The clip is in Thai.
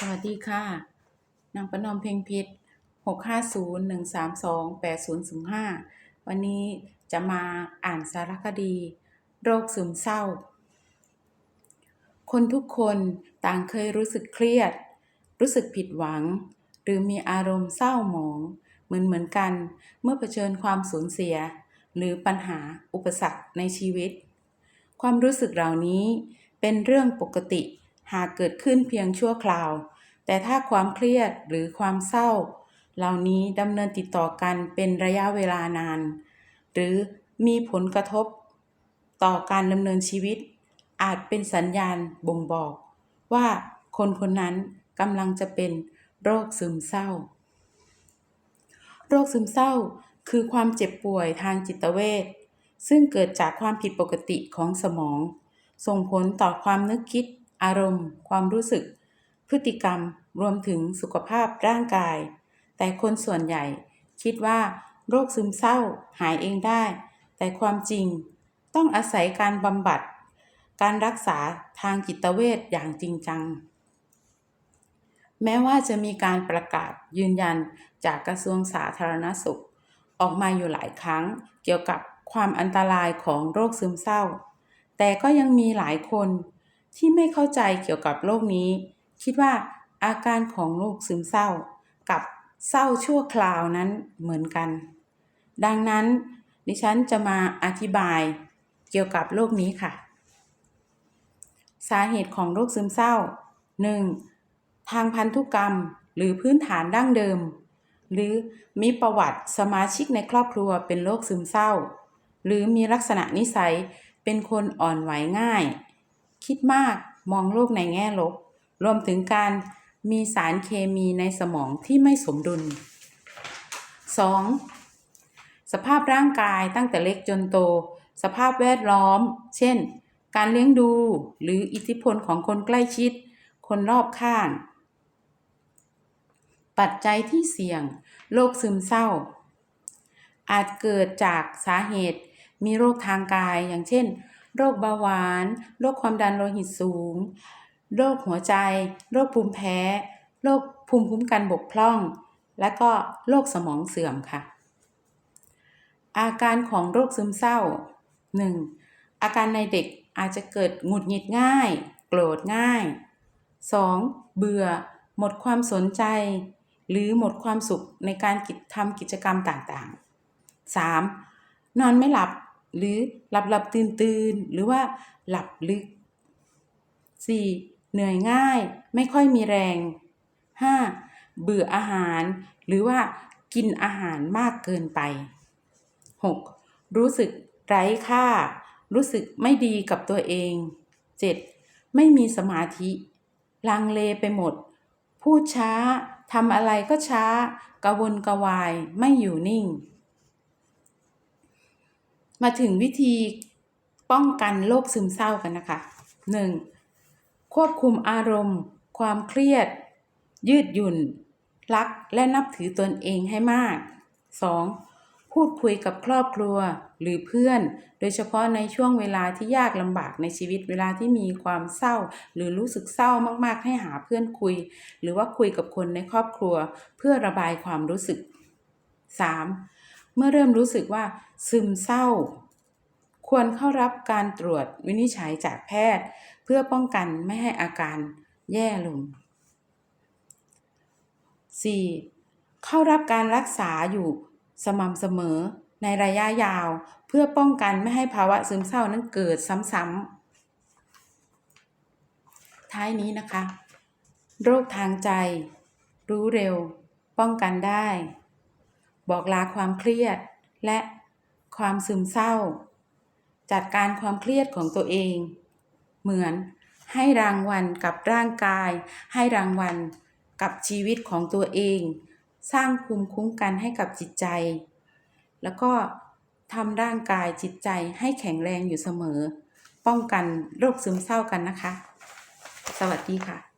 สวัสดีค่ะ นางประนอมเพ็งพิษหกห้าศูนย์หนึ่งสามสองแปดศูนย์ศูนย์ห้าวันนี้จะมาอ่านสารคดี โรคซึมเศร้า คนทุกคนต่างเคยรู้สึกเครียด รู้สึกผิดหวัง หรือมีอารมณ์เศร้าหมอง เหมือนเหมือนกัน เมื่อเผชิญความสูญเสีย หรือปัญหาอุปสรรคในชีวิต ความรู้สึกเหล่านี้เป็นเรื่องปกติ หากเกิดขึ้นเพียงชั่วคราว แต่ถ้าความเครียดหรือความเศร้า เหล่านี้ดำเนินติดต่อกันเป็นระยะเวลานาน หรือมีผลกระทบ ต่อการดำเนินชีวิต อาจเป็นสัญญาณบ่งบอก ว่าคนคนนั้นกำลังจะเป็นโรคซึมเศร้า โรคซึมเศร้าคือความเจ็บป่วยทางจิตเวชซึ่งเกิดจากความผิดปกติของสมอง ส่งผลต่อความนึกคิด อารมณ์ ความรู้สึก พฤติกรรม รวมถึงสุขภาพร่างกาย แต่คนส่วนใหญ่ คิดว่าโรคซึมเศร้าหายเองได้ แต่ความจริงต้องอาศัยการบำบัด การรักษาทางจิตเวชอย่างจริงจัง แม้ว่าจะมีการประกาศยืนยันจากกระทรวงสาธารณสุข ออกมาอยู่หลายครั้งเกี่ยวกับความอันตรายของโรคซึมเศร้า แต่ก็ยังมีหลายคน ที่ไม่เข้าใจเกี่ยวกับโรคนี้ คิดว่าอาการของโรคซึมเศร้า กับเศร้าชั่วคราวนั้นเหมือนกัน ดังนั้น ดิฉันจะมาอธิบายเกี่ยวกับโรคนี้ค่ะ สาเหตุของโรคซึมเศร้า 1. ทางพันธุกรรมหรือพื้นฐานดั้งเดิม หรือมีประวัติสมาชิกในครอบครัวเป็นโรคซึมเศร้า หรือมีลักษณะนิสัยเป็นคนอ่อนไหวง่าย คิดมากมองโลกในแง่ลบ รวมถึงการมีสารเคมีในสมองที่ไม่สมดุล 2. สภาพร่างกายตั้งแต่เล็กจนโต สภาพแวดล้อม เช่น การเลี้ยงดูหรืออิทธิพลของคนใกล้ชิด คนรอบข้าง ปัจจัยที่เสี่ยง โรคซึมเศร้า อาจเกิดจากสาเหตุ มีโรคทางกายอย่างเช่น โรคเบาหวาน โรคความดันโลหิตสูง โรคหัวใจ โรคภูมิแพ้ โรคภูมิคุ้มกันบกพร่อง และก็โรคสมองเสื่อมค่ะ อาการของโรคซึมเศร้า 1. อาการในเด็กอาจจะเกิดหงุดหงิดง่าย โกรธง่าย 2. เบื่อ หมดความสนใจ หรือหมดความสุขในการทำกิจกรรมต่างๆ 3. นอนไม่หลับ หรือหลับหลับตื่นตื่นหรือว่าหลับลึก 4. เหนื่อยง่ายไม่ค่อยมีแรง 5. เบื่ออาหาร หรือว่ากินอาหารมากเกินไป 6. รู้สึกไร้ค่า รู้สึกไม่ดีกับตัวเอง 7. ไม่มีสมาธิ ลังเลไปหมด พูดช้าทำอะไรก็ช้ากระวนกระวายไม่อยู่นิ่ง มาถึงวิธีป้องกันโรคซึมเศร้ากันนะคะ 1. ควบคุมอารมณ์ ความเครียด ยืดหยุ่น รักและนับถือตนเองให้มาก 2. พูดคุยกับครอบครัวหรือเพื่อน โดยเฉพาะในช่วงเวลาที่ยากลำบากในชีวิตเวลาที่มีความเศร้า หรือรู้สึกเศร้ามากๆ ให้หาเพื่อนคุย หรือว่าคุยกับคนในครอบครัว เพื่อระบายความรู้สึก 3. เมื่อเริ่มรู้สึกว่าซึมเศร้า ควรเข้ารับการตรวจวินิจฉัยจากแพทย์ เพื่อป้องกันไม่ให้อาการแย่ลง 4. เข้ารับการรักษาอยู่สม่ำเสมอในระยะยาว เพื่อป้องกันไม่ให้ภาวะซึมเศร้านั้นเกิดซ้ำๆ ท้ายนี้นะคะ โรคทางใจ รู้เร็ว ป้องกันได้ บอกลาความเครียด และความซึมเศร้า จัดการความเครียดของตัวเอง เหมือนให้รางวัลกับร่างกาย ให้รางวัลกับชีวิตของตัวเอง สร้างภูมิคุ้มกันให้กับจิตใจ แล้วก็ทำร่างกายจิตใจให้แข็งแรงอยู่เสมอ ป้องกันโรคซึมเศร้ากันนะคะ สวัสดีค่ะ